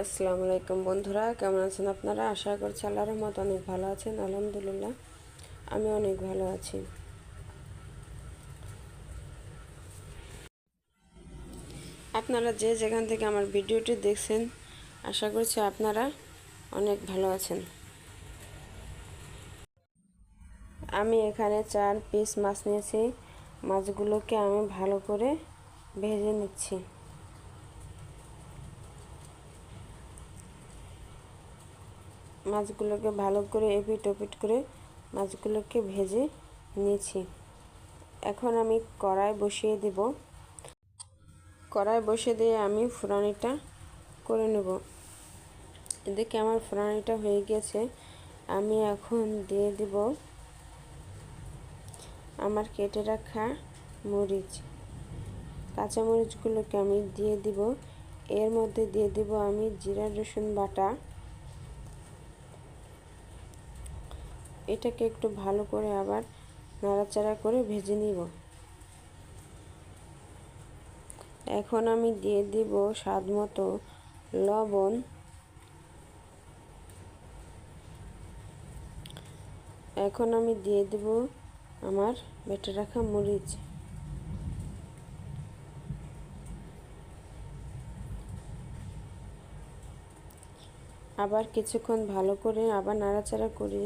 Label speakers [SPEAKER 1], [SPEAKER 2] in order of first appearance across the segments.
[SPEAKER 1] আসসালামু আলাইকুম বন্ধুরা, কেমন আছেন আপনারা? আশা করছি আল্লাহর রহমত অনেক ভালো আছেন, আলহামদুলিল্লাহ। আমি অনেক ভালো আছি। আপনারা যে যেখান থেকে আমার ভিডিওটি দেখছেন, আশা করছি আপনারা অনেক ভালো আছেন। আমি এখানে চার পিস মাছ নিয়েছি। মাছগুলোকে আমি ভালো করে ভেজে নিচ্ছি। মাছগুলোকে ভালো করে এপিট ওপিট করে মাছগুলোকে ভেজে নিয়েছি। এখন আমি কড়াই বসিয়ে দেব। কড়াই বসিয়ে দিয়ে আমি ফুরানিটা করে নেব। এদিকে আমার ফুরানিটা হয়ে গেছে আমি এখন দিয়ে দেব আমার কেটে রাখা মরিচ। কাঁচা মরিচগুলোকে আমি দিয়ে দিব। এর মধ্যে দিয়ে দিব আমি জিরা রসুন বাটা। এটাকে একটু ভালো করে আবার নাড়াচাড়া করে ভেজে নিব। এখন আমি দিয়ে দিব স্বাদ মতো লবণ। এখন আমি দিয়ে দেব আমার বেটে রাখা মরিচ। আবার কিছুক্ষণ ভালো করে আবার নাড়াচাড়া করে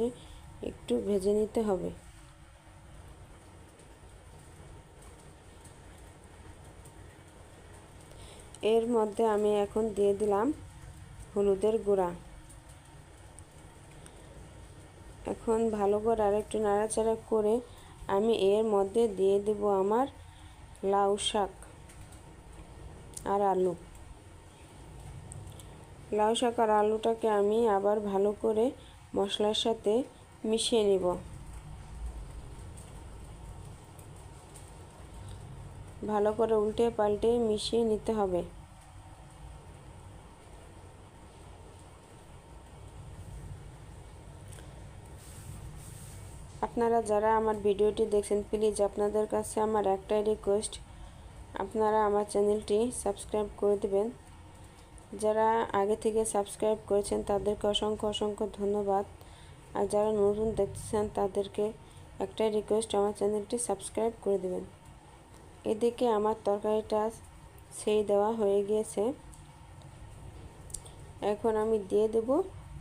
[SPEAKER 1] একটু ভেজে নিতে হবে। এর মধ্যে আমি এখন দিয়ে দিলাম হলুদের গুঁড়া। এখন ভালো করে আরেকটু নাড়াচাড়া করে আমি এর মধ্যে দিয়ে দেব আমার লাউ শাক আর আলু। লাউ শাক আর আলুটাকে আমি আবার ভালো করে মশলার সাথে মিশিয়ে নিব। ভালো করে উল্টে পাল্টে মিশিয়ে নিতে হবে। আপনারা যারা আমার ভিডিওটি দেখছেন, প্লিজ আপনাদের কাছে আমার একটাই রিকোয়েস্ট আপনারা আমার চ্যানেলটি সাবস্ক্রাইব করে দেবেন। যারা আগে থেকে সাবস্ক্রাইব করেছেন, তাদেরকে অসংখ্য অসংখ্য ধন্যবাদ। আর যারা নতুন দেখতেছেন, তাদেরকে একটাই রিকোয়েস্ট আমার চ্যানেলটি সাবস্ক্রাইব করে দেবেন। এদিকে আমার তরকারিটা সেই দেওয়া হয়ে গিয়েছে। এখন আমি দিয়ে দেব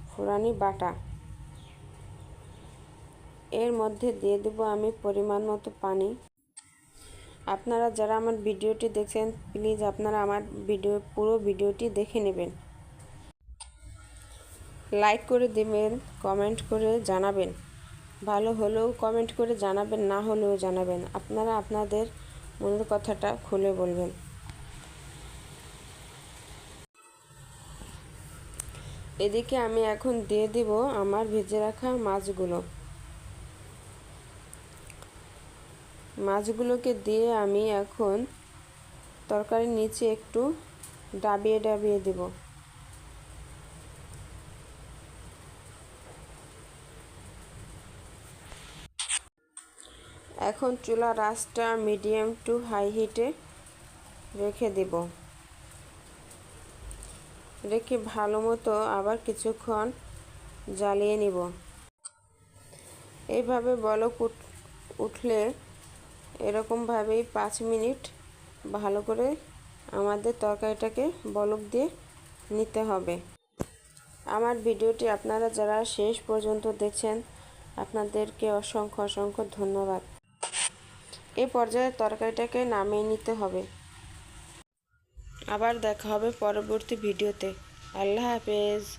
[SPEAKER 1] ফুরানি বাটা। এর মধ্যে দিয়ে দেব আমি পরিমাণ মতো পানি। আপনারা যারা আমার ভিডিওটি দেখছেন প্লিজ আপনারা আমার ভিডিও, পুরো ভিডিওটি দেখে নেবেন। লাইক করে দেবেন কমেন্ট করে জানাবেন। ভালো হলেও কমেন্ট করে জানাবেন, না হলেও জানাবেন। আপনারা আপনাদের মনের কথাটা খুলে বলবেন। এদিকে আমি এখন দিয়ে দিব আমার ভেজে রাখা মাছগুলো। মাছগুলোকে দিয়ে আমি এখন তরকারির নিচে একটু ডাবিয়ে ডাবিয়ে দেব। এখন চুলা রাসটা মিডিয়াম টু হাই হিটে রেখে দেব। রেখে ভালো মতো আবার কিছুক্ষণ জ্বালিয়ে নিব। এইভাবে বলক উঠলে এরকমভাবেই পাঁচ মিনিট ভালো করে আমাদের তরকারিটাকে বলক দিয়ে নিতে হবে। আমার ভিডিওটি আপনারা যারা শেষ পর্যন্ত দেখছেন, আপনাদেরকে অসংখ্য অসংখ্য ধন্যবাদ। এই পর্যায়ে তরকারিটাকে নামিয়ে নিতে হবে। আবার দেখা হবে পরবর্তী ভিডিওতে। আল্লাহ হাফেজ।